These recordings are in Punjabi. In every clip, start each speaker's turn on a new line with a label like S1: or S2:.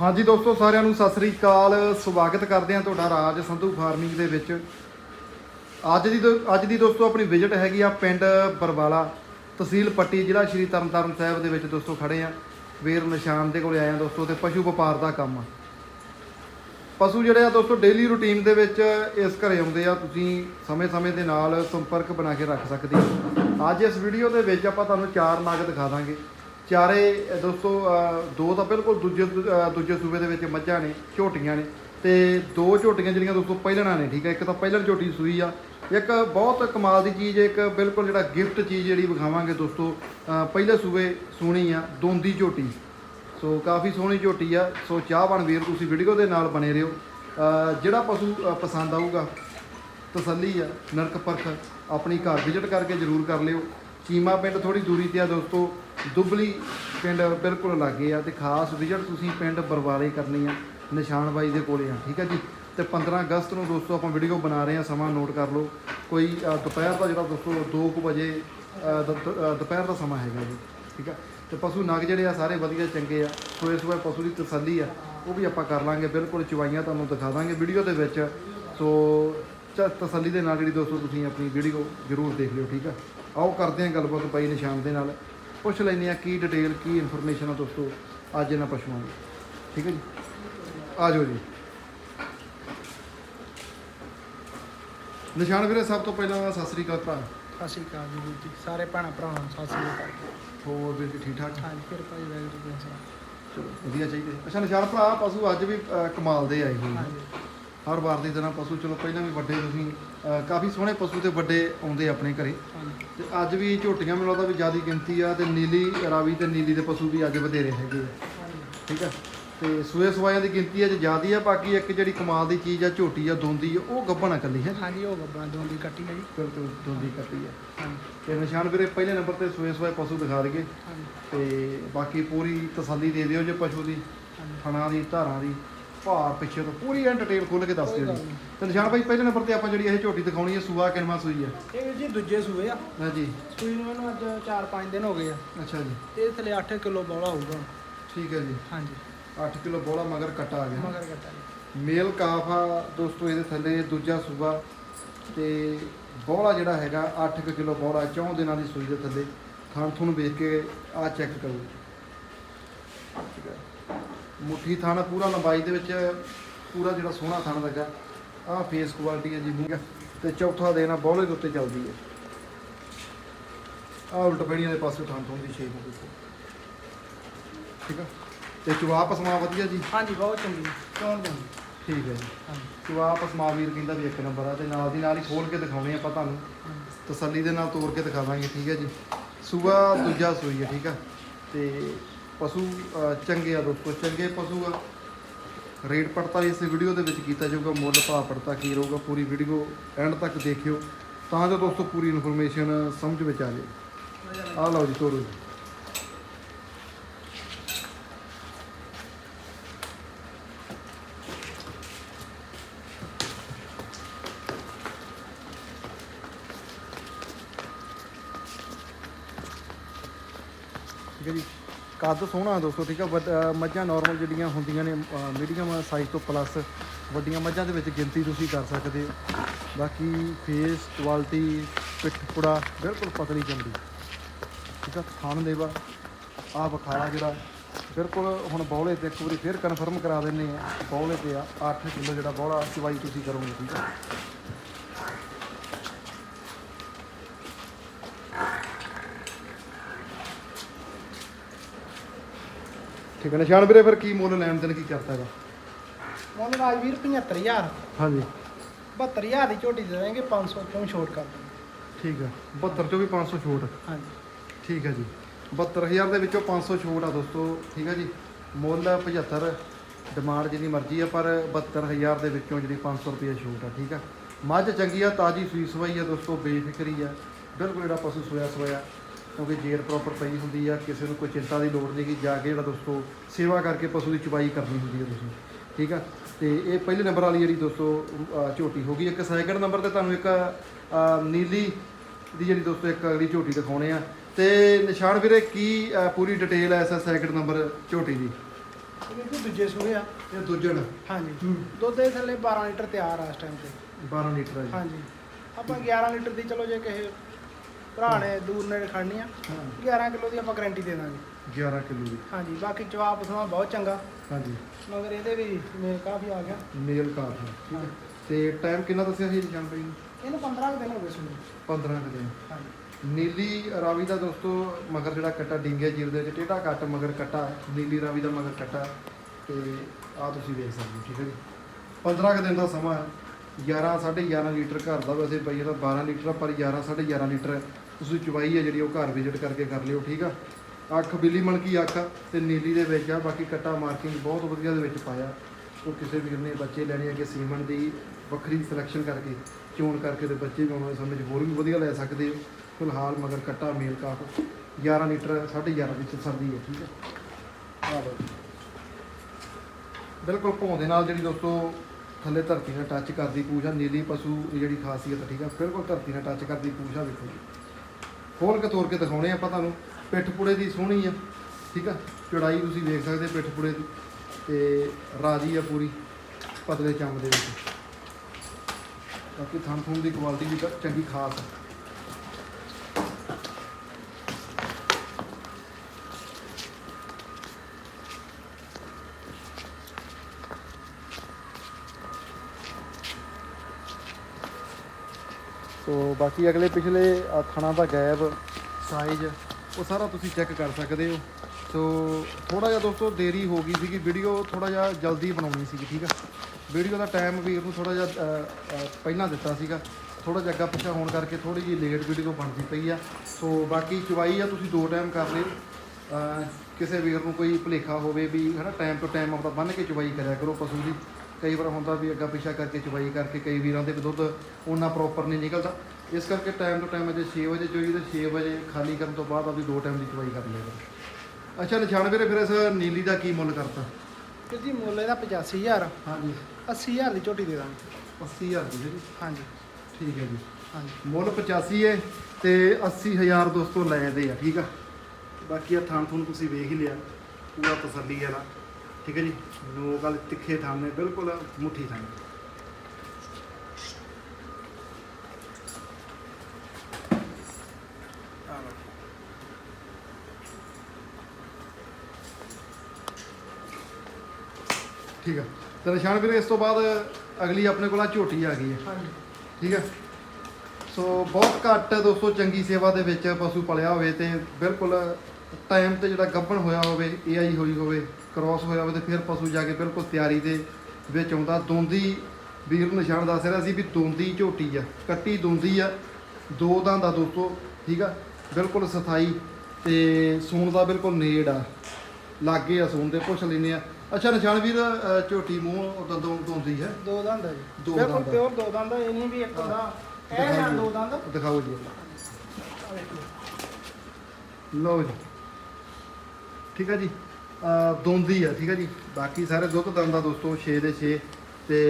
S1: ਹਾਂਜੀ ਦੋਸਤੋ, ਸਾਰਿਆਂ ਨੂੰ ਸਤਿ ਸ੍ਰੀ ਅਕਾਲ। ਸਵਾਗਤ ਕਰਦੇ ਹਾਂ ਤੁਹਾਡਾ ਰਾਜ ਸੰਧੂ ਫਾਰਮਿੰਗ ਦੇ ਵਿੱਚ। ਅੱਜ ਦੀ ਦੋ- ਅੱਜ ਦੀ ਦੋਸਤੋ, ਆਪਣੀ ਵਿਜ਼ਿਟ ਹੈਗੀ ਆ ਪਿੰਡ ਬਰਵਾਲਾ, ਤਹਿਸੀਲ ਪੱਟੀ, ਜ਼ਿਲ੍ਹਾ ਸ਼੍ਰੀ ਤਰਨਤਾਰਨ ਸਾਹਿਬ ਦੇ ਵਿੱਚ ਦੋਸਤੋ ਖੜੇ ਆ ਵੀਰ ਨਿਸ਼ਾਨ ਦੇ ਕੋਲੇ ਆਏ ਆ ਦੋਸਤੋ, ਤੇ ਪਸ਼ੂ ਵਪਾਰ ਦਾ ਕੰਮ ਆ। ਪਸ਼ੂ ਜਿਹੜੇ ਆ ਦੋਸਤੋ ਡੇਲੀ ਰੂਟੀਨ ਦੇ ਵਿੱਚ ਇਸ ਘਰੇ ਆਉਂਦੇ ਆ। ਤੁਸੀਂ ਸਮੇਂ-ਸਮੇਂ ਦੇ ਨਾਲ ਸੰਪਰਕ ਬਣਾ ਕੇ ਰੱਖ ਸਕਦੇ ਹੋ। ਅੱਜ ਇਸ ਵੀਡੀਓ ਦੇ ਵਿੱਚ ਆਪਾਂ ਤੁਹਾਨੂੰ ਚਾਰ ਨਾਗ ਦਿਖਾ ਦਾਂਗੇ। ਚਾਰੇ ਦੋਸਤੋ ਦੋ ਤਾਂ ਬਿਲਕੁਲ ਦੂਜੇ ਅ, ਦੂਜੇ ਸੂਬੇ ਦੇ ਵਿੱਚ ਮੱਝਾਂ ਨੇ ਝੋਟੀਆਂ ਨੇ ਤੇ ਦੋ ਝੋਟੀਆਂ ਜਿਹੜੀਆਂ ਦੋਸਤੋ ਪਹਿਲਣਾ ਨੇ ਠੀਕ ਹੈ? ਇੱਕ ਤਾਂ ਪਹਿਲਣ ਝੋਟੀ ਸੂਈ ਆ ਇੱਕ ਬਹੁਤ ਕਮਾਲ ਦੀ ਚੀਜ਼ ਇੱਕ ਬਿਲਕੁਲ ਜਿਹੜਾ ਗਿਫਟ ਚੀਜ਼ ਜਿਹੜੀ ਵਿਖਾਵਾਂਗੇ ਦੋਸਤੋ ਪਹਿਲੇ ਸੂਬੇ ਸੋਹਣੀ ਆ ਦੋਂਦੀ ਝੋਟੀ। ਸੋ ਕਾਫੀ ਸੋਹਣੀ ਝੋਟੀ ਆ ਸੋ ਚਾਹਵਾਨ ਵੀਰ ਤੁਸੀਂ ਵੀਡੀਓ ਦੇ ਨਾਲ ਬਣੇ ਰਹੋ। ਅ, ਜਿਹੜਾ ਪਸ਼ੂ ਪਸੰਦ ਆਊਗਾ ਤਸੱਲੀ ਆ ਨਰਕ ਪਰਖ ਆਪਣੀ ਘਰ ਵਿਜ਼ਿਟ ਕਰਕੇ ਜ਼ਰੂਰ ਕਰ ਲਿਓ। ਚੀਮਾ ਪਿੰਡ ਥੋੜੀ ਦੂਰੀ ਤੇ ਆ ਦੋਸਤੋ ਦੁਬਲੀ ਪਿੰਡ ਬਿਲਕੁਲ ਲਾਗੇ ਆ ਤੇ ਖਾਸ ਵਿਜ਼ਿਟ ਤੁਸੀਂ ਪਿੰਡ ਬਰਵਾਲੇ ਕਰਨੀ ਆ, ਨਿਸ਼ਾਨ ਬਾਈ ਦੇ ਕੋਲੇ ਆ, ਠੀਕ ਆ ਜੀ? ਤੇ 15 ਅਗਸਤ ਨੂੰ ਦੋਸਤੋ ਆਪਾਂ ਵੀਡੀਓ ਬਣਾ ਰਹੇ ਆ, ਸਮਾਂ ਨੋਟ ਕਰ ਲਓ। ਕੋਈ ਦੁਪਹਿਰ ਦਾ ਜਿਹੜਾ ਦੋਸਤੋ 2 ਵਜੇ ਦ- ਦੁਪਹਿਰ ਦਾ ਸਮਾਂ ਹੈਗਾ ਜੀ, ਠੀਕ ਆ? ਤੇ ਪਸ਼ੂ ਨਗ ਜਿਹੜੇ ਆ ਸਾਰੇ ਵਧੀਆ ਚੰਗੇ ਆ ਸੋ ਇਸ ਵਾਰ ਪਸ਼ੂ ਦੀ ਤਸੱਲੀ ਆ, ਉਹ ਵੀ ਆਪਾਂ ਕਰ ਲਾਂਗੇ, ਬਿਲਕੁਲ ਚਵਾਈਆਂ ਤੁਹਾਨੂੰ ਦਿਖਾ ਦਾਂਗੇ ਵੀਡੀਓ ਦੇ ਵਿੱਚ। ਸੋ, ਚ- ਤਸੱਲੀ ਦੇ ਨਾਲ ਜਿਹੜੀ ਦੋਸਤੋ ਤੁਸੀਂ ਆਪਣੀ ਵੀਡੀਓ ਜ਼ਰੂਰ ਦੇਖ ਲਿਓ, ਠੀਕ ਆ? ਆਓ ਕਰਦੇ ਹਾਂ ਗੱਲਬਾਤ ਬਾਈ ਨਿਸ਼ਾਨ ਦੇ ਨਾਲ। ਪੁੱਛ ਲੈਂਦੇ ਆ ਕੀ ਡਿਟੇਲ ਕੀ ਇਨਫੋਰਮੇਸ਼ਨ ਆ ਦੋਸਤੋ। ਅੱਜ ਇਹਨਾਂ ਪਸ਼ੂਆਂ ਦੀ। ਠੀਕ ਹੈ ਜੀ? ਆ ਜਾਓ ਜੀ। ਨਿਸ਼ਾਨ ਵੀਰੇ ਸਭ ਤੋਂ ਪਹਿਲਾਂ ਸਤਿ ਸ੍ਰੀ ਅਕਾਲ ਭਰਾ।
S2: ਸਤਿ ਸ਼੍ਰੀ ਅਕਾਲ ਜੀ ਵੀਰ ਜੀ ਸਾਰੇ ਭੈਣਾਂ ਭਰਾਵਾਂ ਨੂੰ ਸਤਿ ਸ਼੍ਰੀ ਅਕਾਲ।
S1: ਹੋਰ ਵੀਰ ਜੀ ਠੀਕ ਠਾਕ?
S2: ਹਾਂਜੀ ਫਿਰ ਭਾਈ ਵੈਗਰੂ ਜੀ ਸਰ
S1: ਚਲੋ ਵਧੀਆ ਚਾਹੀਦੇ। ਅੱਛਾ ਨਿਸ਼ਾਨ ਭਰਾ ਪਸ਼ੂ ਅੱਜ ਵੀ ਕਮਾਲ ਦੇ ਆਏ ਹੋਏ ਨੇ।
S2: ਹਾਂਜੀ।
S1: ਹਰ ਵਾਰ ਦੀ ਤਰ੍ਹਾਂ ਪਸ਼ੂ ਚਲੋ ਪਹਿਲਾਂ ਵੀ ਵੱਡੇ ਤੁਸੀਂ ਕਾਫੀ ਸੋਹਣੇ ਪਸ਼ੂ ਤੇ ਵੱਡੇ ਆਉਂਦੇ ਆਪਣੇ ਘਰੇ।
S2: ਹਾਂਜੀ
S1: ਤੇ ਅੱਜ ਵੀ ਝੋਟੀਆਂ ਮੈਨੂੰ ਲੱਗਦਾ ਵੀ ਜ਼ਿਆਦਾ ਗਿਣਤੀ ਆ ਤੇ ਨੀਲੀ ਰਾਵੀ ਤੇ ਨੀਲੀ ਦੇ ਪਸ਼ੂ ਵੀ ਅੱਜ ਵਧੇਰੇ ਹੈਗੇ ਆ। ਠੀਕ ਆ? ਤੇ ਸੂਏ ਸਵਾਇਆਂ ਦੀ ਗਿਣਤੀ ਅੱਜ ਜ਼ਿਆਦੀ ਆ ਬਾਕੀ ਇੱਕ ਜਿਹੜੀ ਕਮਾਲ ਦੀ ਚੀਜ਼ ਆ ਝੋਟੀ ਆ ਦੋਂਦੀ ਆ ਉਹ ਗੱਭਣਾ ਕੱਲੀ ਹੈ?
S2: ਹਾਂਜੀ ਉਹ ਦੋਨ ਦੀ ਕੱਟੀ ਹੈ ਜੀ।
S1: ਬਿਲਕੁਲ ਦੋਂਦੀ ਕੱਟੀ ਆ।
S2: ਹਾਂਜੀ।
S1: ਤੇ ਨਿਸ਼ਾਨ ਵੀਰੇ ਪਹਿਲੇ ਨੰਬਰ ਤੇ ਸੂਏ ਸਵਾਏ ਪਸ਼ੂ ਦਿਖਾ ਦਈਏ।
S2: ਹਾਂਜੀ।
S1: ਤੇ ਬਾਕੀ ਪੂਰੀ ਤਸੱਲੀ ਦੇ ਦਿਓ ਜੇ ਪਸ਼ੂ ਦੀ
S2: ਹਾਂਜੀ।
S1: ਥਣਾ ਦੀ ਧਾਰਾਂ ਦੀ। ਭਾਰ ਪਿੱਛੇ ਤੋਂ ਪੂਰੀ ਐਨ ਡਿਟੇਲ ਖੋਲ ਕੇ ਦੱਸ ਦਿਓ ਜੀ। ਤੇ ਨਿਸ਼ਾਨ ਭਾਈ ਪਹਿਲੇ ਨੰਬਰ ਤੇ ਆਪਾਂ ਜਿਹੜੀ ਇਹ ਝੋਟੀ ਦਿਖਾਉਣੀ ਹੈ ਸੂਆ ਕਿਨਵਾ ਸੂਈ ਆ
S2: ਇਹ ਵੀਰ ਜੀ ਦੂਜੇ ਸੂਏ ਆ।
S1: ਹਾਂ ਜੀ।
S2: ਸੂਈ ਨੂੰ ਇਹਨੂੰ ਅੱਜ 4-5 ਦਿਨ ਹੋ ਗਏ ਆ।
S1: ਅੱਛਾ ਜੀ।
S2: ਤੇ ਇਹ ਥਲੇ 8 ਕਿਲੋ ਬੋਲਾ ਹੋਊਗਾ।
S1: ਠੀਕ ਹੈ ਜੀ।
S2: ਹਾਂਜੀ।
S1: 8 ਕਿਲੋ ਬੋਲਾ ਮਗਰ ਕੱਟਾ ਆ ਗਿਆ।
S2: ਮਗਰ ਕੱਟਾ
S1: ਮੇਲ ਕਾਫ ਆ ਦੋਸਤੋ ਇਹਦੇ ਥੱਲੇ ਦੂਜਾ ਸੂਬਾ ਤੇ ਬੋਲਾ ਜਿਹੜਾ ਹੈਗਾ 8 ਕਿਲੋ ਬੋਲਾ ਚੌਂ ਦਿਨਾਂ ਦੀ ਸੂਈ ਦੇ ਥੱਲੇ। ਥਣ ਥੁਣ ਵੇਖ ਕੇ ਆ ਚੈੱਕ ਕਰੋ। ਠੀਕ ਹੈ। ਮੁੱਠੀ ਥਣ ਪੂਰਾ ਲੰਬਾਈ ਦੇ ਵਿੱਚ ਪੂਰਾ ਜਿਹੜਾ ਸੋਹਣਾ ਥਣ ਲੱਗਾ। ਆ ਫੇਸ ਕੁਆਲਿਟੀ ਹੈ ਜੀ ਠੀਕ ਹੈ। ਤੇ ਚੌਥਾ ਦੇਣਾ ਬੋਲੇ ਦੇ ਉੱਤੇ ਚੱਲਦੀ ਹੈ। ਆ ਉਲਟ ਪੈੜੀਆਂ ਦੇ ਪਾਸੇ ਥਣ ਥੁਣ ਦੀ ਸ਼ੇਪ ਦੇਖੋ ਠੀਕ ਹੈ ਤੇ ਚੁਆਪ ਸਮਾ ਵਧੀਆ ਜੀ?
S2: ਹਾਂਜੀ ਬਹੁਤ ਚੰਗੀ। ਚੋਣ ਬਣੀ
S1: ਠੀਕ ਹੈ ਜੀ।
S2: ਹਾਂਜੀ।
S1: ਜਵਾਬ ਅਸਮਾਵੀਰ ਕਹਿੰਦਾ ਵੀ ਇੱਕ ਨੰਬਰ ਆ ਤੇ ਨਾਲ ਦੀ ਨਾਲ ਹੀ ਖੋਲ ਕੇ ਦਿਖਾਉਣੇ ਆਪਾਂ ਤੁਹਾਨੂੰ। ਤਸੱਲੀ ਦੇ ਨਾਲ ਤੋੜ ਕੇ ਦਿਖਾਵਾਂਗੇ ਠੀਕ ਹੈ ਜੀ। ਸੂਆ ਦੂਜਾ ਸੂਈ ਹੈ ਠੀਕ ਆ। ਤੇ ਪਸ਼ੂ ਅ, ਚੰਗੇ ਆ ਦੋਸਤੋ ਚੰਗੇ ਪਸ਼ੂ ਆ। ਰੇਟ ਪੜਤਾ ਵੀ ਇਸ ਵੀਡੀਓ ਦੇ ਵਿੱਚ ਕੀਤਾ ਜਾਊਗਾ ਮੁੱਲ ਭਾਅ ਪੜਤਾ ਕੀ ਰਹੂਗਾ ਪੂਰੀ ਵੀਡੀਓ ਐਂਡ ਤੱਕ ਦੇਖਿਓ। ਤਾਂ ਜੋ ਦੋਸਤੋ ਪੂਰੀ ਇਨਫੋਰਮੇਸ਼ਨ ਸਮਝ ਵਿੱਚ ਆ ਜਾਵੇ ਆ ਲਓ ਜੀ ਤੋੜੋ ਜੀ। ਠੀਕ ਹੈ ਜੀ। ਕੱਦ ਸੋਹਣਾ ਦੋਸਤੋ, ਠੀਕ ਆ? ਵੱਡ- ਮੱਝਾਂ ਨਾਰਮਲ ਜਿਹੜੀਆਂ ਹੁੰਦੀਆਂ ਨੇ ਮੀਡੀਅਮ ਸਾਈਜ਼ ਤੋਂ ਪਲੱਸ ਵੱਡੀਆਂ ਮੱਝਾਂ ਦੇ ਵਿੱਚ ਗਿਣਤੀ ਤੁਸੀਂ ਕਰ ਸਕਦੇ ਹੋ। ਬਾਕੀ ਫੇਸ ਕੁਆਲਿਟੀ ਪਿੱਠ ਪੁੜਾ ਬਿਲਕੁਲ ਪਤਲੀ ਚੰਦੀ ਠੀਕ ਆ? ਖਾਣ ਦੇਵਾ ਆ ਬਖਾਰਾ ਜਿਹੜਾ, ਬਿਲਕੁਲ ਹੁਣ ਬੌਲੇ ਤੇ ਇੱਕ ਵਾਰੀ ਫੇਰ ਕਨਫਰਮ ਕਰਾ ਦਿੰਨੇ ਆ ਬੌਲੇ ਤੇ ਆ 8 ਕਿਲੋ ਜਿਹੜਾ ਬੌਲਾ ਚਵਾਈ ਤੁਸੀਂ ਕਰੋਗੇ, ਠੀਕ ਆ? ਠੀਕ ਹੈ ਨਿਸ਼ਾਨ ਵੀਰੇ ਫਿਰ ਕੀ ਮੁੱਲ ਲੈਣ ਦੇਣ ਕੀ ਕਰਤਾ ਹੈਗਾ?
S2: ਮੁੱਲ ਰਾਜਵੀਰ 75000
S1: ਹਾਂਜੀ।
S2: 72000 ਦੀ ਝੋਟੀ ਦੇ ਦੇਵਾਂਗੇ 500 ਚੋਂ ਛੋਟ ਕਰ ਦਾਂਗੇ
S1: ਠੀਕ ਹੈ 72 ਚੋਂ ਵੀ 500 ਛੋਟ।
S2: ਹਾਂਜੀ।
S1: ਠੀਕ ਹੈ ਜੀ। 72000 ਦੇ ਵਿੱਚੋਂ 500 ਛੋਟ ਆ ਦੋਸਤੋ ਠੀਕ ਹੈ ਜੀ। ਮੁੱਲ 75 ਡਿਮਾਂਡ ਜਿੰਨੀ ਮਰਜ਼ੀ ਆ ਪਰ 72000 ਦੇ ਵਿੱਚੋਂ ਜਿਹੜੀ 500 ਰੁਪਏ ਛੋਟ ਆ ਠੀਕ ਆ। ਮੱਝ ਚੰਗੀ ਆ ਤਾਜੀ ਸੂਈ ਸਵਾਈ ਆ ਦੋਸਤੋ ਬੇਫਿਕਰੀ ਆ। ਬਿਲਕੁਲ ਜਿਹੜਾ ਪਸ਼ੂ ਸੋਇਆ ਸੋਇਆ। ਕਿਉਂਕਿ ਜੇਰ ਪ੍ਰੋਪਰ ਪਈ ਹੁੰਦੀ ਆ ਕਿਸੇ ਨੂੰ ਕੋਈ ਚਿੰਤਾ ਦੀ ਲੋੜ ਨਹੀਂ ਕਿ ਜਾ ਕੇ ਜਿਹੜਾ ਦੋਸਤੋ ਸੇਵਾ ਕਰਕੇ ਪਸ਼ੂ ਦੀ ਚੁਬਾਈ ਕਰਨੀ ਹੁੰਦੀ ਹੈ ਤੁਸੀਂ ਠੀਕ ਆ? ਤੇ ਇਹ ਪਹਿਲੇ ਨੰਬਰ ਵਾਲੀ ਜਿਹੜੀ ਦੋਸਤੋ ਝੋਟੀ ਹੋ ਗਈ ਇੱਕ ਸੈਕਿੰਡ ਨੰਬਰ ਤੇ ਤੁਹਾਨੂੰ ਇੱਕ ਨੀਲੀ ਦੀ ਜਿਹੜੀ ਦੋਸਤੋ ਇੱਕ ਅਗਲੀ ਝੋਟੀ ਦਿਖਾਉਣੇ ਆ। ਤੇ ਨਿਸ਼ਾਨ ਵੀਰੇ ਕੀ ਪੂਰੀ ਡਿਟੇਲ ਹੈ ਇਸ ਸੈਕਿੰਡ ਨੰਬਰ ਝੋਟੀ ਦੀ?
S2: ਇਹ ਦੂਜੇ ਸੂਏ ਆ।
S1: ਇਹ ਦੂਜਣ।
S2: ਹਾਂਜੀ। ਦੁੱਧ ਦੇ ਥੱਲੇ 12 ਲੀਟਰ ਤਿਆਰ ਆ ਇਸ ਟਾਈਮ ਤੇ।
S1: 12 ਲੀਟਰ ਹੈ ਜੀ।
S2: ਹਾਂਜੀ। ਆਪਾਂ 11 ਲੀਟਰ ਦੀ ਚਲੋ ਜੇ ਕਿਸੇ ਭਰਾ ਨੇ ਦੂਰ ਨੇ ਖੜਨੀ ਆ।
S1: ਹਾਂ।
S2: 11 ਕਿਲੋ ਦੀ ਆਪਾਂ ਗਾਰੰਟੀ ਦੇ ਦਾਂਗੇ।
S1: 11 ਕਿਲੋ ਦੀ।
S2: ਹਾਂਜੀ ਬਾਕੀ ਜਵਾਬ ਪਸਵਾ ਬਹੁਤ ਚੰਗਾ।
S1: ਹਾਂਜੀ।
S2: ਮਗਰ ਇਹਦੇ ਵੀ ਮੇਲ ਕਾਫੀ ਆ ਗਿਆ।
S1: ਮੇਲ ਠੀਕ ਹੈ। ਤੇ ਟਾਈਮ ਕਿੰਨਾ ਦੱਸਿਆ ਸੀ ਜਾਣ ਪਈ
S2: ਇਹਨੂੰ 15 ਕੁ ਦਿਨ ਹੋ ਗਏ ਸੁਣੀ
S1: 15 ਕੁ ਦਿਨ।
S2: ਹਾਂਜੀ।
S1: ਨੀਲੀ ਰਾਵੀ ਦਾ ਦੋਸਤੋ ਮਗਰ ਜਿਹੜਾ ਕੱਟਾ ਡਿੰਗੇ ਜੀਰ ਦੇ ਵਿੱਚ ਟੇਢਾ ਕੱਟ ਮਗਰ ਕੱਟਾ। ਨੀਲੀ ਰਾਵੀ ਦਾ ਮਗਰ ਕੱਟਾ। ਤੇ ਆ ਤੁਸੀਂ ਵੇਖ ਸਕਦੇ ਹੋ ਠੀਕ ਹੈ ਜੀ। 15 ਕੁ ਦਿਨ ਦਾ ਸਮਾਂ ਹੈ। 11 11.5 ਲੀਟਰ ਘਰ ਦਾ ਵੈਸੇ ਪਈ ਇਹਦਾ 12 ਲੀਟਰ ਪਰ 11 11.5 ਲੀਟਰ ਤੁਸੀਂ ਚਵਾਈ ਹੈ ਜਿਹੜੀ ਉਹ ਘਰ ਵਿਜ਼ਿਟ ਕਰਕੇ ਕਰ ਲਿਓ, ਠੀਕ ਆ? ਅੱਖ ਬਿੱਲੀ ਮਣਕੀ ਅੱਖ ਆ, ਤੇ ਨੀਲੀ ਦੇ ਵਿੱਚ ਆ, ਬਾਕੀ ਕੱਟਾ ਮਾਰਕਿੰਗ ਬਹੁਤ ਵਧੀਆ ਦੇ ਵਿੱਚ ਪਾਇਆ। ਉਹ ਕਿਸੇ ਵੀਰ ਨੇ ਬੱਚੇ ਲੈਣੇ ਆ ਕਿ ਸੀਮਨ ਦੀ, ਵੱਖਰੀ ਸਿਲੈਕਸ਼ਨ ਕਰਕੇ, ਚੋਣ ਕਰਕੇ ਤੇ ਬੱਚੇ ਵੀ ਆਉਣ ਵਾਲੇ ਸਮੇਂ 'ਚ ਹੋਰ ਵੀ ਵਧੀਆ ਲੈ ਸਕਦੇ ਹੋ। ਫਿਲਹਾਲ ਮਗਰ ਕੱਟਾ ਮੇਲ ਕਾਫ 11 ਲੀਟਰ 11.5 ਵਿੱਚ ਸਰਦੀ ਹੈ, ਠੀਕ ਹੈ ਆ ਲਓ ਬਿਲਕੁਲ ਭੌਂ ਦੇ ਨਾਲ ਜਿਹੜੀ ਦੋਸਤੋ, ਥੱਲੇ ਧਰਤੀ ਨਾਲ ਟੱਚ ਕਰਦੀ ਪੂਛ ਆ ਨੀਲੀ ਪਸ਼ੂ ਦੀ ਜਿਹੜੀ ਖਾਸੀਅਤ ਠੀਕ ਆ? ਬਿਲਕੁਲ ਧਰਤੀ ਨਾਲ ਟੱਚ ਕਰਦੀ ਪੂਛ ਆ ਵੇਖੋ ਜੀ। ਖੋਲ ਕੇ ਤੋੜ ਕੇ ਦਿਖਾਉਣੇ ਆਪਾਂ ਤੁਹਾਨੂੰ, ਪਿੱਠ ਪੁੜੇ ਦੀ ਸੋਹਣੀ ਆ, ਠੀਕ ਆ? ਚੜਾਈ ਤੁਸੀਂ ਦੇਖ ਸਕਦੇ ਪਿੱਠ ਪੁੜੇ ਦੀ, ਤੇ ਰਾਜੀ ਆ ਪੂਰੀ ਪਤਲੇ ਚੰਮ ਦੇ ਵਿੱਚ। ਬਾਕੀ ਥਣ ਥੂਣ ਦੀ ਕੁਆਲਿਟੀ ਵੀ ਚੰਗੀ ਖਾਸ ਆ। ਸੋ ਬਾਕੀ ਅਗਲੇ ਪਿਛਲੇ ਥਣਾ ਦਾ ਗੈਪ ਸਾਈਜ਼ ਉਹ ਸਾਰਾ ਤੁਸੀਂ ਚੈੱਕ ਕਰ ਸਕਦੇ ਹੋ। ਸੋ ਥੋੜਾ ਜਿਹਾ ਦੋਸਤੋ ਦੇਰੀ ਹੋ ਗਈ ਸੀਗੀ ਵੀਡੀਓ ਥੋੜਾ ਜਿਹਾ ਜਲਦੀ ਬਣਾਉਣੀ ਸੀਗੀ ਠੀਕ ਆ? ਵੀਡੀਓ ਦਾ ਟਾਈਮ ਵੀਰ ਨੂੰ ਥੋੜਾ ਜਿਹਾ ਪਹਿਲਾਂ ਦਿੱਤਾ ਸੀਗਾ। ਥੋੜਾ ਜਿਹਾ ਅੱਗਾ ਪਿੱਛਾ ਹੋਣ ਕਰਕੇ ਥੋੜੀ ਜਿਹੀ ਲੇਟ ਵੀਡੀਓ ਬਣਦੀ ਪਈ ਆ। ਸੋ ਬਾਕੀ ਚਵਾਈ ਆ ਤੁਸੀਂ ਦੋ ਟਾਈਮ ਕਰ ਲਿਓ। ਅ, ਕਿਸੇ ਵੀਰ ਨੂੰ ਕੋਈ ਭੁਲੇਖਾ ਹੋਵੇ ਵੀ ਹਨਾ ਟਾਈਮ ਤੋਂ ਟਾਈਮ ਆਪਦਾ ਬੰਨ ਕੇ ਚਵਾਈ ਕਰਿਆ ਕਰੋ ਪਸ਼ੂ ਦੀ। ਕਈ ਵਾਰ ਹੁੰਦਾ ਵੀ ਅੱਗਾ ਪਿੱਛਾ ਕਰਕੇ ਚਵਾਈ ਕਰਕੇ ਕਈ ਵੀਰਾਂ ਦੇ ਵੀ ਦੁੱਧ ਉਹਨਾਂ ਪ੍ਰੋਪਰ ਨਹੀਂ ਨਿਕਲਦਾ। ਇਸ ਕਰਕੇ ਟਾਈਮ ਤੋਂ ਟਾਈਮ ਅਜੇ 6 ਵਜੇ ਚੋਈ ਤੇ 6 ਵਜੇ ਖਾਲੀ ਕਰਨ ਤੋਂ ਬਾਅਦ ਆਪਦੀ ਦੋ ਟਾਈਮ ਦੀ ਚਵਾਈ ਕਰ ਲਿਆ ਕਰੋ। ਅੱਛਾ ਨਿਸ਼ਾਨ ਵੀਰੇ ਫਿਰ ਇਸ ਨੀਲੀ ਦਾ ਕੀ ਮੁੱਲ ਕਰਤਾ?
S2: ਤੇ ਜੀ ਮੁੱਲ ਇਹਦਾ 85000
S1: ਹਾਂਜੀ।
S2: 80000 ਦੀ ਝੋਟੀ ਦੇ ਦਾਂਗੇ।
S1: 80000 ਦੀ ਜੀ
S2: ਹਾਂਜੀ।
S1: ਠੀਕ ਹੈ ਜੀ।
S2: ਹਾਂਜੀ।
S1: ਮੁੱਲ 85 ਹੈ ਤੇ 80000 ਦੋਸਤੋ ਲੈ ਦੇ ਆ ਠੀਕ ਆ? ਬਾਕੀ ਆ ਥਾਂ ਤੁਹਾਨੂੰ ਤੁਸੀਂ ਵੇਖ ਹੀ ਲਿਆ ਪੂਰਾ ਤਸੱਲੀ ਵਾਲਾ। ਠੀਕ ਹੈ ਜੀ? ਨੋਕ ਵਾਲੇ ਤਿੱਖੇ ਥਾਂ ਨੇ ਬਿਲਕੁਲ ਮੁੱਠੀ ਥਾਂ ਠੀਕ ਆ ਤੇ ਨਿਸ਼ਾਨ ਵੀਰੇ ਇਸ ਤੋਂ ਬਾਅਦ ਅਗਲੀ ਆਪਣੇ ਕੋਲ ਆ ਝੋਟੀ ਆ ਗਈ ਹੈ।
S2: ਹਾਂਜੀ।
S1: ਠੀਕ ਹੈ। ਸੋ ਬਹੁਤ ਘੱਟ ਦੋਸਤੋ ਚੰਗੀ ਸੇਵਾ ਦੇ ਵਿੱਚ ਪਸ਼ੂ ਪਲਿਆ ਹੋਵੇ ਤੇ ਬਿਲਕੁਲ ਟਾਈਮ ਤੇ ਜਿਹੜਾ ਗੱਭਣ ਹੋਇਆ ਹੋਵੇ ਏਆਈ ਹੋਈ ਹੋਵੇ ਕ੍ਰਾਸ ਹੋਇਆ ਹੋਵੇ ਤੇ ਫਿਰ ਪਸ਼ੂ ਜਾ ਕੇ ਬਿਲਕੁਲ ਤਿਆਰੀ ਦੇ ਵਿੱਚ ਆਉਂਦਾ। ਦੋਂਦੀ ਵੀਰ ਨਿਸ਼ਾਨ ਦੱਸ ਰਿਹਾ ਸੀ ਵੀ ਦੋਂਦੀ ਝੋਟੀ ਆ ਕੱਟੀ ਦੋਂਦੀ ਆ ਦੋ ਦੰਦ ਆ ਦੋਸਤੋ ਠੀਕ ਆ? ਬਿਲਕੁਲ ਸਥਾਈ ਤੇ ਸੂਣ ਦਾ ਬਿਲਕੁਲ ਨੇੜ ਆ ਲਾਗੇ ਆ ਸੂਣ ਦੇ ਪੁੱਛ ਲੈਨੇ ਆ। ਅੱਛਾ ਨਿਸ਼ਾਨ ਵੀਰ ਝੋਟੀ ਮੂੰਹ ਦੰਦੋਂ ਦੋਂਦੀ ਹੈ?
S2: ਦੋ ਦੰਦ ਹੈ ਜੀ।
S1: ਦੋ
S2: ਬਿਲਕੁਲ। ਪਿਓਰ ਦੋ ਦੰਦ ਆ, ਇਹ ਨਹੀਂ ਵੀ ਇੱਕ ਹੁੰਦਾ ਇਹ ਦੋ ਦੰਦ
S1: ਦਿਖਾਓ ਜੀ। ਲਓ ਜੀ। ਠੀਕ ਹੈ ਜੀ? ਦੋਂਦੀ ਆ ਠੀਕ ਹੈ ਜੀ? ਬਾਕੀ ਸਾਰੇ ਦੁੱਧ ਦੰਦ ਦਾ ਦੋਸਤੋ 6 ਦੇ 6 ਤੇ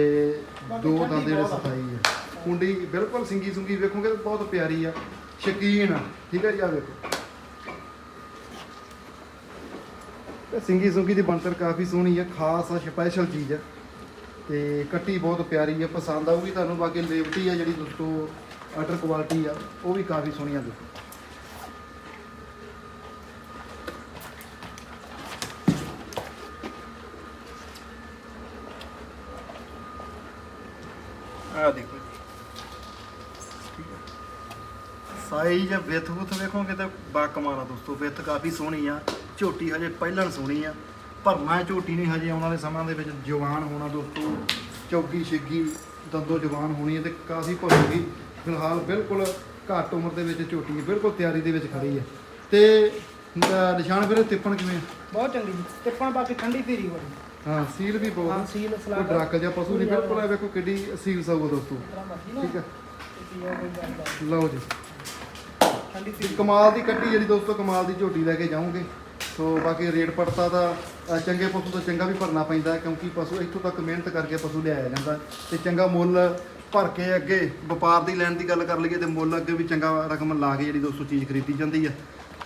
S1: ਦੋ ਦੰਦ ਜਿਹੜੇ
S2: ਬਹੁਤ ਆ।
S1: ਸਫ਼ਾਈ ਆ। ਕੁੰਡੀ ਬਿਲਕੁਲ ਸਿੰਗੀ ਸੁੰਗੀ ਵੇਖੋਗੇ ਤਾਂ ਬਹੁਤ ਪਿਆਰੀ ਆ ਸ਼ਕੀਨ ਆ ਠੀਕ ਹੈ ਜੀ? ਆ ਵੇਖੋ। ਤੇ ਸਿੰਗੀ ਸੁੰਗੀ ਦੀ ਬਣਤਰ ਕਾਫੀ ਸੋਹਣੀ ਆ ਖਾਸ ਆ ਸਪੈਸ਼ਲ ਚੀਜ਼ ਆ। ਤੇ ਕੱਟੀ ਬਹੁਤ ਪਿਆਰੀ ਆ ਪਸੰਦ ਆਊਗੀ ਤੁਹਾਨੂੰ ਬਾਕੀ ਲੇਵਟੀ ਆ ਜਿਹੜੀ ਦੋਸਤੋ ਆਰਡਰ ਕੁਆਲਿਟੀ ਆ ਉਹ ਵੀ ਕਾਫੀ ਸੋਹਣੀ ਆ ਦੇਖੋ ਆ ਦੇਖੋ ਜੀ। ਸਾਈਜ਼ ਵਿੱਥ ਵੁੱਥ ਵੇਖੋਗੇ ਤੇ ਬਾ ਕਮਾਲ ਦੋਸਤੋ ਵਿੱਥ ਕਾਫੀ ਸੋਹਣੀ ਆ ਝੋਟੀ ਹਜੇ ਪਹਿਲਣ ਸੋਹਣੀ ਆ ਭਰਨਾ ਝੋਟੀ ਨੇ ਹਜੇ ਆਉਣ ਵਾਲੇ ਸਮਾਂ ਦੇ ਵਿੱਚ ਜਵਾਨ ਹੋਣਾ ਦੋਸਤੋ ਚੌਗੀ ਛਿੱਗੀ ਦੰਦੋ ਜਵਾਨ ਹੋਣੀ ਹੈ ਤੇ ਕਾਫੀ ਭਰੂਗੀ ਫਿਲਹਾਲ ਬਿਲਕੁਲ ਘੱਟ ਉਮਰ ਦੇ ਵਿੱਚ ਝੋਟੀ ਬਿਲਕੁਲ ਤਿਆਰੀ ਦੇ ਵਿੱਚ ਖੜੀ ਹੈ ਤੇ ਅਹ, ਨਿਸ਼ਾਨ ਵੀਰੇ ਤਿੱਪਣ ਕਿਵੇਂ
S2: ਬਹੁਤ ਚੰਗੀ ਜੀ। ਤਿੱਪਣ ਬਾਕੀ ਠੰਡੀ ਧੀਰੀ ਵਾਲੀ
S1: ਹਾਂ ਸੀਲ ਵੀ
S2: ਹਾਂ
S1: ਬਹੁਤ
S2: ਸੀਲ
S1: ਕੋਈ
S2: ਸਲਾਹ
S1: ਡਰੱਕ ਜਾਂ ਪਸ਼ੂ ਨਹੀਂ ਬਿਲਕੁਲ ਇਹ ਵੇਖੋ ਕਿੱਡੀ ਸੀਲ ਸਊ ਦੋਸਤੋ ਠੀਕ ਹੈ। ਲਓ ਜੀ। ਕਮਾਲ ਦੀ ਕੱਟੀ ਜਿਹੜੀ ਦੋਸਤੋ ਕਮਾਲ ਦੀ ਝੋਟੀ ਲੈ ਕੇ ਜਾਓਗੇ। ਸੋ ਬਾਕੀ ਰੇਟ ਪੜਤਾ ਦਾ ਚੰਗੇ ਪਸ਼ੂ ਤੋਂ ਚੰਗਾ ਵੀ ਭਰਨਾ ਪੈਂਦਾ ਹੈ ਕਿਉਂਕਿ ਪਸ਼ੂ ਇੱਥੋਂ ਤੱਕ ਮਿਹਨਤ ਕਰਕੇ ਪਸ਼ੂ ਲਿਆਇਆ ਜਾਂਦਾ। ਤੇ ਚੰਗਾ ਮੁੱਲ ਭਰ ਕੇ ਅੱਗੇ ਵਪਾਰ ਦੀ ਲੈਣ ਦੀ ਗੱਲ ਕਰ ਲਈਏ ਤੇ ਮੁੱਲ ਅੱਗੇ ਵੀ ਚੰਗਾ ਰਕਮ ਲਾ ਕੇ ਜਿਹੜੀ ਦੋਸਤੋ ਚੀਜ਼ ਖਰੀਦੀ ਜਾਂਦੀ ਹੈ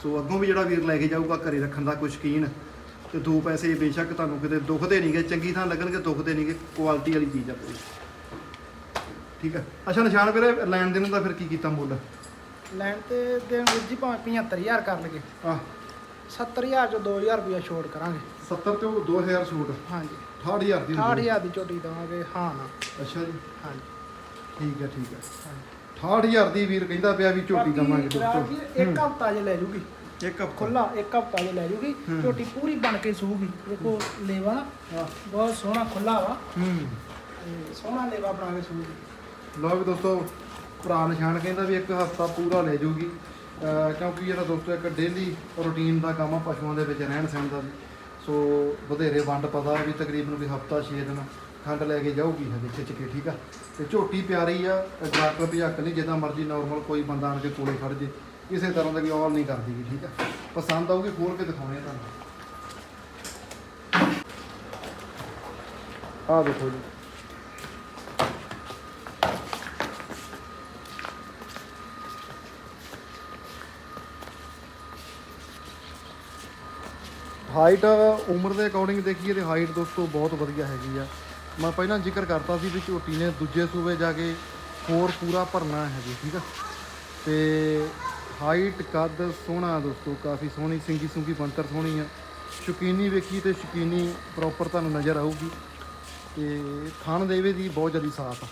S1: ਸੋ ਅੱਗੋਂ ਵੀ ਜਿਹੜਾ ਵੀਰ ਲੈ ਕੇ ਜਾਊਗਾ ਘਰੇ ਰੱਖਣ ਦਾ ਕੋਈ ਸ਼ੌਕੀਨ ਤੇ ਦੋ ਪੈਸੇ ਬੇਸ਼ੱਕ ਤੁਹਾਨੂੰ ਕਿਤੇ ਦੁਖਦੇ ਨਹੀਂਗੇ ਚੰਗੀ ਥਾਂ ਲੱਗਣਗੇ ਦੁਖਦੇ ਨਹੀਂਗੇ ਕੁਆਲਿਟੀ ਵਾਲੀ ਚੀਜ਼ ਆ ਪੂਰੀ ਠੀਕ ਆ? ਅੱਛਾ ਨਿਸ਼ਾਨ ਵੀਰੇ ਲੈਣ ਦੇਣ ਦਾ ਫਿਰ ਕੀ ਕੀਤਾ ਮੁੱਲ?
S2: ਲੈਣ ਤੇ ਦੇਣ ਵੀਰ ਜੀ ਭਾਵੇਂ 75000 ਕਰ ਲਗੇ
S1: ਆ
S2: 70000 ਚੋਂ 2000 ਰੁਪਇਆ ਛੋੜ ਕਰਾਂਗੇ।
S1: 70 ਤੋਂ 2000 ਛੂਟ।
S2: ਹਾਂਜੀ।
S1: 68000 ਦੀ ਹੁੰਦੀ ਹੈ।
S2: 68000 ਦੀ ਝੋਟੀ ਦਵਾਂਗੇ ਹਾਂ ਨਾ।
S1: ਅੱਛਾ ਜੀ।
S2: ਹਾਂਜੀ।
S1: ਠੀਕ ਹੈ ਠੀਕ ਹੈ
S2: ਹਾਂਜੀ।
S1: 68000 ਦੀ ਵੀਰ ਕਹਿੰਦਾ ਪਿਆ ਵੀ ਝੋਟੀ ਦਵਾਂਗੇ
S2: ਜੀ
S1: ਦੋਸਤੋ
S2: ਇੱਕ ਹਫਤਾ ਜੇ ਲੈ ਜੂਗੀ।
S1: ਇੱਕ ਹਫਤਾ।
S2: ਖੁੱਲਾ ਇੱਕ ਹਫਤਾ ਜੇ ਲੈ ਜੂਗੀ।
S1: ਹੂੰ।
S2: ਝੋਟੀ ਪੂਰੀ ਬਣ ਕੇ ਸੂਗੀ ਦੇਖੋ ਲੇਵਾ ਨਾ ਬਹੁਤ ਸੋਹਣਾ ਖੁੱਲਾ ਵਾ।
S1: ਹੂੰ।
S2: ਤੇ ਸੋਹਣਾ ਲੇਵਾ ਬਣਾ ਕੇ ਸੂਗੀ
S1: ਲਓ ਵੀ ਦੋਸਤੋ ਭਰਾ ਨਿਸ਼ਾਨ ਕਹਿੰਦਾ ਵੀ ਇੱਕ ਹਫਤਾ ਪੂਰਾ ਲੈ ਅਹ ਕਿਉਂਕਿ ਜਿਹੜਾ ਦੋਸਤੋ ਇੱਕ ਡੇਲੀ ਰੁਟੀਨ ਦਾ ਕੰਮ ਆ ਪਸ਼ੂਆਂ ਦੇ ਵਿੱਚ ਰਹਿਣ ਸਹਿਣ ਦਾ ਵੀ। ਸੋ ਵਧੇਰੇ ਵੰਡ ਪਤਾ ਵੀ ਤਕਰੀਬਨ ਵੀ ਹਫਤਾ 6 ਦਿਨ ਖੰਡ ਲੈ ਕੇ ਜਾਊਗੀ ਹਜੇ ਖਿੱਚ ਕੇ ਠੀਕ ਆ? ਤੇ ਝੋਟੀ ਪਿਆਰੀ ਆ ਡਾਕਟਰ ਭਜੱਕ ਨਹੀਂ ਜਿੱਦਾਂ ਮਰਜ਼ੀ ਨਾਰਮਲ ਕੋਈ ਬੰਦਾ ਆਣ ਕੇ ਕੋਲੇ ਖੜ ਜੇ। ਕਿਸੇ ਤਰ੍ਹਾਂ ਦਾ ਵੀ ਔਲ ਨਹੀਂ ਕਰਦੀ ਗੀ, ਠੀਕ ਆ? ਪਸੰਦ ਆਊਗੀ, ਖੋਲ ਕੇ ਦਿਖਾਉਣੇ ਆ ਤੁਹਾਨੂੰ। ਆਹ ਦੇਖੋ ਜੀ। ਹਾਈਟ ਉਮਰ ਦੇ ਅਕੋਰਡਿੰਗ ਦੇਖੀਏ ਤੇ ਹਾਈਟ ਦੋਸਤੋ ਬਹੁਤ ਵਧੀਆ ਹੈਗੀ ਆ। ਮੈਂ ਪਹਿਲਾਂ ਜ਼ਿਕਰ ਕਰਤਾ ਸੀ ਵੀ ਝੋਟੀ ਨੇ ਦੂਜੇ ਸੂਬੇ ਜਾ ਕੇ ਹੋਰ ਪੂਰਾ ਭਰਨਾ ਹੈ ਜੀ ਠੀਕ ਆ? ਤੇ ਹਾਈਟ, ਕੱਦ ਸੋਹਣਾ ਦੋਸਤੋ, ਕਾਫੀ ਸੋਹਣੀ, ਸਿੰਗੀ ਸੁੰਗੀ ਬੰਤਰ ਸੋਹਣੀ ਆ ਸ਼ੁਕੀਨੀ ਵੇਖੀ ਤੇ ਸ਼ੁਕੀਨੀ ਪ੍ਰੋਪਰ ਤੁਹਾਨੂੰ ਨਜ਼ਰ ਆਊਗੀ ਤੇ ਥਣ ਦੇਵੇ ਦੀ ਬਹੁਤ ਜ਼ਿਆਦਾ ਸਾਫ਼ ਆ।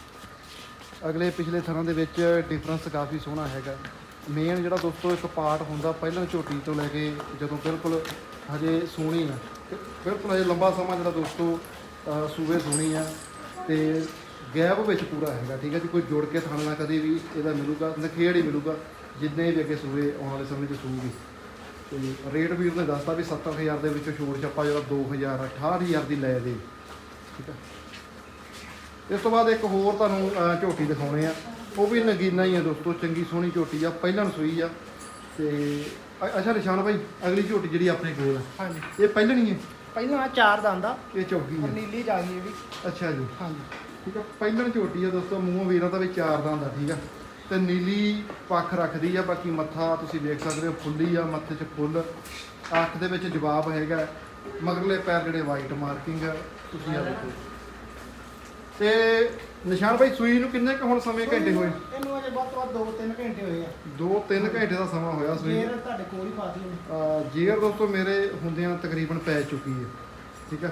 S1: ਅਗਲੇ ਪਿਛਲੇ ਥਣਾਂ ਦੇ ਵਿੱਚ ਡਿਫਰੈਂਸ ਕਾਫੀ ਸੋਹਣਾ ਹੈਗਾ। ਮੇਨ ਜਿਹੜਾ ਦੋਸਤੋ ਇੱਕ ਪਾਰਟ ਹੁੰਦਾ ਪਹਿਲਾਂ ਝੋਟੀ ਤੋਂ ਲੈ ਕੇ ਜਦੋਂ ਬਿਲਕੁਲ ਹਜੇ ਸੋਹਣੀ ਆ। ਤੇ ਬਿਲਕੁਲ ਹਜੇ ਲੰਬਾ ਸਮਾਂ ਜਿਹੜਾ ਦੋਸਤੋ, ਅਹ, ਸੂਬੇ ਸੋਹਣੀ ਆ ਤੇ ਗੈਪ ਵਿੱਚ ਪੂਰਾ ਹੈਗਾ, ਠੀਕ ਹੈ ਜੀ? ਕੋਈ ਜੋੜ ਕੇ ਥਣ ਨਾਲ ਕਦੇ ਵੀ ਇਹਦਾ ਮਿਲੂਗਾ, ਨਖੇੜ ਹੀ ਮਿਲੂਗਾ। ਜਿੰਨੇ ਵੀ ਅੱਗੇ ਸੂਬੇ ਆਉਣ ਵਾਲੇ ਸਮੇਂ 'ਚ ਸੂਗੀ। ਤੇ ਰੇਟ ਵੀਰ ਨੇ ਦੱਸਤਾ ਵੀ 70000 ਦੇ ਵਿੱਚੋਂ ਛੋੜ ਛੱਪਾ ਜਿਹੜਾ 2000 68000 ਦੀ ਲੈ ਦੇ। ਠੀਕ ਆ? ਇਸ ਤੋਂ ਬਾਅਦ ਇੱਕ ਹੋਰ ਤੁਹਾਨੂੰ ਝੋਟੀ ਦਿਖਾਉਣੇ ਆ। ਉਹ ਵੀ ਨਗੀਨਾ ਹੀ ਆ ਦੋਸਤੋ ਚੰਗੀ ਸੋਹਣੀ ਝੋਟੀ ਆ ਪਹਿਲਾਂ ਸੂਈ ਆ। ਤੇ ਅੱਛਾ ਨਿਸ਼ਾਨ ਭਾਈ ਅਗਲੀ ਝੋਟੀ ਜਿਹੜੀ ਆਪਣੇ ਕੋਲ ਆ।
S2: ਹਾਂਜੀ।
S1: ਇਹ ਪਹਿਲਣੀ ਹੈ
S2: ਪਹਿਲਾਂ ਆ ਚਾਰ ਦੰਦ
S1: ਇਹ
S2: ਔਰ
S1: ਹੈ
S2: ਨੀਲੀ ਜਾ ਗਈ ਇਹ ਵੀ।
S1: ਅੱਛਾ ਜੀ।
S2: ਹਾਂਜੀ।
S1: ਠੀਕ ਆ ਪਹਿਲਣ ਝੋਟੀ ਆ ਦੋਸਤੋ ਮੂੰਹੋਂ ਵੀਰਾਂ ਦਾ ਵੀ ਚਾਰ ਦੰਦ ਆ ਠੀਕ ਆ? ਤੇ ਨੀਲੀ ਪੱਖ ਰੱਖਦੀ ਆ ਬਾਕੀ ਮੱਥਾ ਤੁਸੀਂ ਦੇਖ ਸਕਦੇ ਹੋ ਫੁੱਲੀ ਆ ਮੱਥੇ 'ਚ ਫੁੱਲ। ਅੱਖ ਦੇ ਵਿੱਚ ਜਵਾਬ ਹੈਗਾ ਮਗਰਲੇ ਪੈਰ ਜਿਹੜੇ ਵਾਈਟ ਮਾਰਕਿੰਗ ਆ ਤੁਸੀਂ ਆ ਦੇਖੋ। ਤੇ ਨਿਸ਼ਾਨ ਭਾਈ ਸੂਈ ਨੂੰ ਕਿੰਨੇ ਕੁ ਹੁਣ ਸਮੇਂ ਘੰਟੇ ਹੋਏ?
S2: ਇਹਨੂੰ ਅਜੇ ਵੱਧ ਤੋਂ ਵੱਧ 2-3 ਘੰਟੇ ਹੋਏ ਆ।
S1: 2-3 ਘੰਟੇ ਦਾ ਸਮਾਂ ਹੋਇਆ ਸੂਈ।
S2: ਫੇਰ ਤੁਹਾਡੇ ਕੋਲ ਹੀ ਪਾਤੀ ਉਹਨੇ
S1: ਜੀਅਰ ਦੋਸਤੋ ਮੇਰੇ ਹੁੰਦਿਆਂ ਤਕਰੀਬਨ ਪੈ ਚੁੱਕੀ ਹੈ ਠੀਕ ਆ?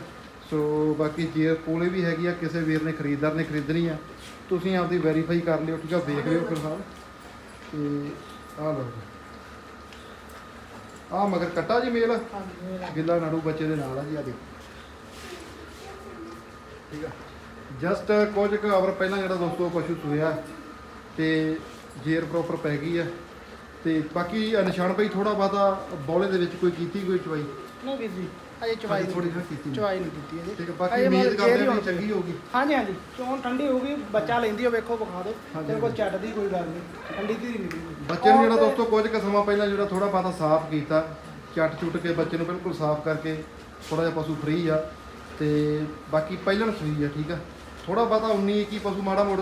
S1: ਸੋ ਬਾਕੀ ਜੇਰ ਕੋਲੇ ਵੀ ਹੈਗੀ ਆ, ਕਿਸੇ ਵੀਰ ਨੇ ਖਰੀਦਦਾਰ ਨੇ ਖਰੀਦਣੀ ਆ, ਤੁਸੀਂ ਆਪਦੀ ਵੈਰੀਫਾਈ ਕਰ ਲਿਓ, ਠੀਕ ਆ, ਦੇਖ ਲਿਓ ਫਿਰ ਸਾਹਿਬ ਤੇ ਆ ਲਓ ਆ ਮਗਰ ਕੱਟਾ ਜੀ ਮੇਲ। ਗਿੱਲਾ ਨਾੜੂ ਬੱਚੇ ਦੇ ਨਾਲ ਆ ਜੀ ਆ ਦੇਖੋ। ਠੀਕ ਆ। ਜਸਟ ਕੁਝ ਕੁ ਆਵਰ ਪਹਿਲਾਂ ਜਿਹੜਾ ਦੋਸਤੋ ਪਸ਼ੂ ਸੂਇਆ ਤੇ ਜੇਰ ਪ੍ਰੋਪਰ ਪੈ ਗਈ ਆ। ਤੇ ਬਾਕੀ ਨਿਸ਼ਾਨ ਭਾਈ ਥੋੜਾ ਬਾਤਾ ਬੌਲੇ ਦੇ ਵਿੱਚ ਕੋਈ ਕੀਤੀ, ਕੋਈ ਚਵਾਈ?
S2: ਨਹੀਂ ਵੀਰ ਅਜੇ ਚਵਾਈ
S1: ਥੋੜੀ ਜਿਹੀ ਕੀਤੀ।
S2: ਚਵਾਈ ਨਹੀਂ ਕੀਤੀ ਅਜੇ
S1: ਠੀਕ ਬਾਕੀ ਉਮੀਦ ਕਰਦੇ
S2: ਹੀ
S1: ਚੰਗੀ ਹੋਊਗੀ।
S2: ਹਾਂਜੀ ਹਾਂਜੀ। ਚੋਣ ਠੰਡੀ ਹੋ ਗਈ ਬੱਚਾ ਲੈਂਦੀ ਹੋ ਵੇਖੋ ਵਿਖਾ ਦਿਓ। ਤੇਰੇ ਕੋਲ। ਚੱਟਦੀ ਕੋਈ ਗੱਲ ਨਹੀਂ। ਠੰਡੀ ਧੀਰੀ ਨਿਕਲੀ
S1: ਬੱਚੇ ਨੂੰ ਜਿਹੜਾ ਦੋਸਤੋ ਕੁਝ ਕੁ ਸਮਾਂ ਪਹਿਲਾਂ ਜਿਹੜਾ ਥੋੜਾ ਬਾਤਾ ਸਾਫ਼ ਕੀਤਾ ਚੱਟ ਚੁੱਟ ਕੇ ਬੱਚੇ ਨੂੰ ਬਿਲਕੁਲ ਸਾਫ਼ ਕਰਕੇ ਥੋੜਾ ਜਿਹਾ ਪਸ਼ੂ ਫ੍ਰੀ ਆ ਤੇ ਬਾਕੀ ਪਹਿਲਣ ਸੂਈ ਆ ਠੀਕ ਆ। ਥੋੜਾ ਬਾਤਾ 19 21 ਪਸ਼ੂ ਮਾੜਾ ਮੋੜ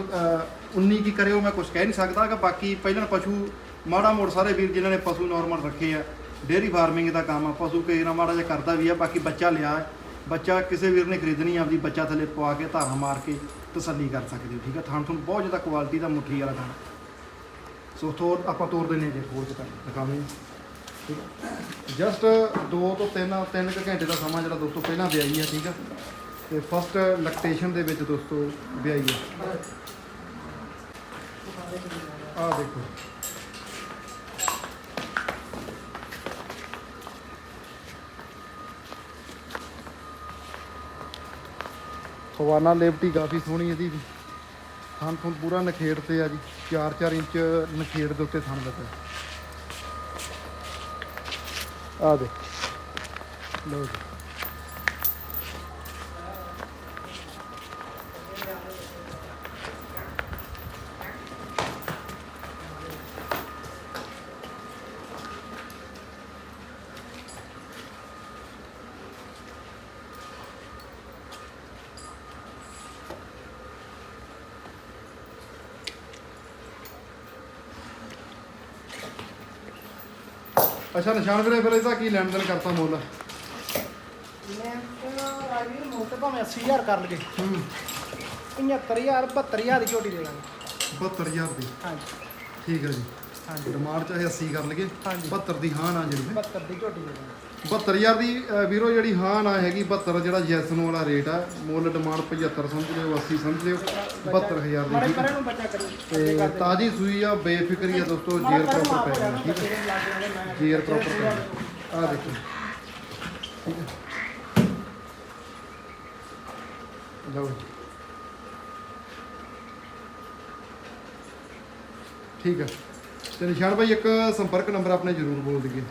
S1: 19 ਕੀ ਕਰਿਓ ਮੈਂ ਕੁਝ ਕਹਿ ਨਹੀਂ ਸਕਦਾ ਕਿ ਬਾਕੀ ਪਹਿਲਣ ਪਸ਼ੂ ਮਾੜਾ ਮੋੜ ਸਾਰੇ ਵੀਰ ਜਿਨ੍ਹਾਂ ਨੇ ਪਸ਼ੂ ਨਾਰਮਲ ਰੱਖੇ ਆ ਡੇਅਰੀ ਫਾਰਮਿੰਗ ਦਾ ਕੰਮ ਆ ਪਸ਼ੂ ਕਈ ਮਾੜਾ ਜਿਹਾ ਕਰਦਾ ਵੀ ਆ, ਬਾਕੀ ਬੱਚਾ ਲਿਆ ਹੈ। ਬੱਚਾ ਕਿਸੇ ਵੀਰ ਨੇ ਖਰੀਦਣੀ ਆਪਦੀ ਬੱਚਾ ਥੱਲੇ ਪਵਾ ਕੇ ਧਾਰਾ ਮਾਰ ਕੇ ਤਸੱਲੀ ਕਰ ਸਕਦੇ ਹੋ, ਠੀਕ ਆ? ਥਾਣ ਤੁਹਾਨੂੰ ਬਹੁਤ ਜ਼ਿਆਦਾ ਕੁਆਲਿਟੀ ਦਾ ਮੁੱਠੀ ਵਾਲਾ ਥਣ ਸੋ ਤੋਰ ਆਪਾਂ ਤੋਰ ਦਿੰਦੇ ਹਾਂ ਜੇ, ਹੋਰ 'ਚ ਤੁਹਾਨੂੰ ਦਿਖਾਵੇਂ ਜਸਟ 2 ਤੋਂ 3 3 ਕੁ ਘੰਟੇ ਦਾ ਸਮਾਂ ਜਿਹੜਾ ਦੋਸਤੋ ਪਹਿਲਾਂ ਵਿਆਹੀ ਹੈ ਠੀਕ ਆ? ਤੇ ਫਸਟ ਲੈਕਟੇਸ਼ਨ ਦੇ ਵਿੱਚ ਦੋਸਤੋ ਵਿਆਹੀ ਹੈ ਆਹ ਦੇਖੋ। ਫਵਾਨਾ ਲੇਵਟੀ ਕਾਫੀ ਸੋਹਣੀ ਇਹਦੀ। ਵੀ ਥਣ ਥਣ ਪੂਰਾ ਨਖੇੜ ਤੇ ਆ ਜੀ। 4-4 ਇੰਚ ਨਖੇੜ ਦੇ ਉੱਤੇ ਥਣ ਲੱਗਾ। ਆ ਦੇ ਲਓ ਜੀ। ਅੱਛਾ ਨਿਸ਼ਾਨ ਵੀਰੇ ਫਿਰ ਇਹਦਾ ਕੀ ਲੈਣ ਦੇਣ ਕਰਤਾ ਮੁੱਲ?
S2: ਰਾਜਵੀਰ ਮੋਟੇ ਭਾਵੇਂ 80000 ਕਰ ਲਗੇ
S1: ਹੂੰ।
S2: 75000 72000 ਦੀ ਝੋਟੀ ਦੇ ਦਾਂਗੇ।
S1: 72000 ਦੀ।
S2: ਹਾਂਜੀ।
S1: ਠੀਕ ਹੈ ਜੀ।
S2: ਹਾਂਜੀ।
S1: ਡਿਮਾਂਡ ਚਾਹੇ 80 ਕਰ ਲਈਏ
S2: ਹਾਂਜੀ।
S1: 72 ਦੀ ਹਾਂ ਨਾ ਜਿਹੜੀ
S2: 72 ਦੀ ਝੋਟੀ ਦੇ ਦਾਂਗੇ
S1: 72000 ਦੀ ਅ, ਵੀਰੋ ਜਿਹੜੀ ਹਾਂ ਨਾ ਹੈਗੀ 72 ਜਿਹੜਾ ਜੈਸਨ ਵਾਲਾ ਰੇਟ ਆ ਮੁੱਲ ਡਿਮਾਂਡ 75 ਸਮਝ ਲਿਓ 80 ਸਮਝ ਲਿਓ 72000 ਦੀ
S2: ਮਾੜੇ
S1: ਠੀਕ ਹੈ।
S2: ਪਰੇ ਨੂੰ ਬੱਚਾ ਕਰੀ
S1: ਤੇ ਤਾਜੀ ਸੂਈ ਆ ਬੇਫਿਕਰੀ ਆ ਦੋਸਤੋ ਜੇਰ ਪ੍ਰੋਪਰ ਪੈ ਜਾਣਾ ਠੀਕ ਹੈ ਜੇਰ ਪ੍ਰੋਪਰ ਪੈ ਜਾਣਾ ਆ। ਦੇਖੋ। ਠੀਕ ਹੈ ਲਓ ਜੀ। ਠੀਕ ਹੈ ਤੇ ਨਿਸ਼ਾਨ ਭਾਈ ਇੱਕ ਸੰਪਰਕ ਨੰਬਰ ਆਪਣੇ ਜ਼ਰੂਰ ਬੋਲ ਦਈਏ।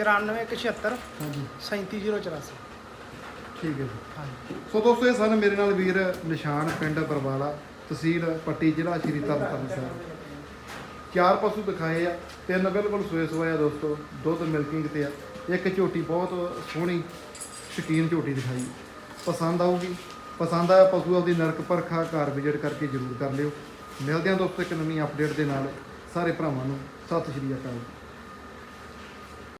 S2: 9476
S1: ਹਾਂਜੀ।
S2: 37084
S1: ਠੀਕ ਹੈ ਜੀ।
S2: ਹਾਂਜੀ।
S1: ਸੋ ਦੋਸਤੋ ਇਹ ਸਨ ਮੇਰੇ ਨਾਲ ਵੀਰ ਨਿਸ਼ਾਨ ਪਿੰਡ ਬਰਵਾਲਾ ਤਹਿਸੀਲ ਪੱਟੀ ਜ਼ਿਲ੍ਹਾ ਸ਼੍ਰੀ ਤਰਨਤਾਰਨ ਸਾਹਿਬ। ਚਾਰ ਪਸ਼ੂ ਦਿਖਾਏ ਆ ਤਿੰਨ ਬਿਲਕੁਲ ਸੋਏ ਸੋਏ ਆ ਦੋਸਤੋ ਦੁੱਧ ਮਿਲਕਿੰਗ ਤੇ ਆ। ਇੱਕ ਝੋਟੀ ਬਹੁਤ ਸੋਹਣੀ ਸ਼ਕੀਨ ਝੋਟੀ ਦਿਖਾਈ। ਪਸੰਦ ਆਊਗੀ ਪਸੰਦ ਆਇਆ ਪਸ਼ੂ ਆਪਦੀ ਨਰਕ ਪਰਖਾ ਘਰ ਵਿਜ਼ਿਟ ਕਰਕੇ ਜ਼ਰੂਰ ਕਰ ਲਿਓ। ਮਿਲਦੇ ਹਾਂ ਦੋਸਤੋ ਇੱਕ ਨਵੀਂ ਅਪਡੇਟ ਦੇ ਨਾਲ ਸਾਰੇ ਭਰਾਵਾਂ ਨੂੰ। ਸਤਿ ਸ਼੍ਰੀ ਅਕਾਲ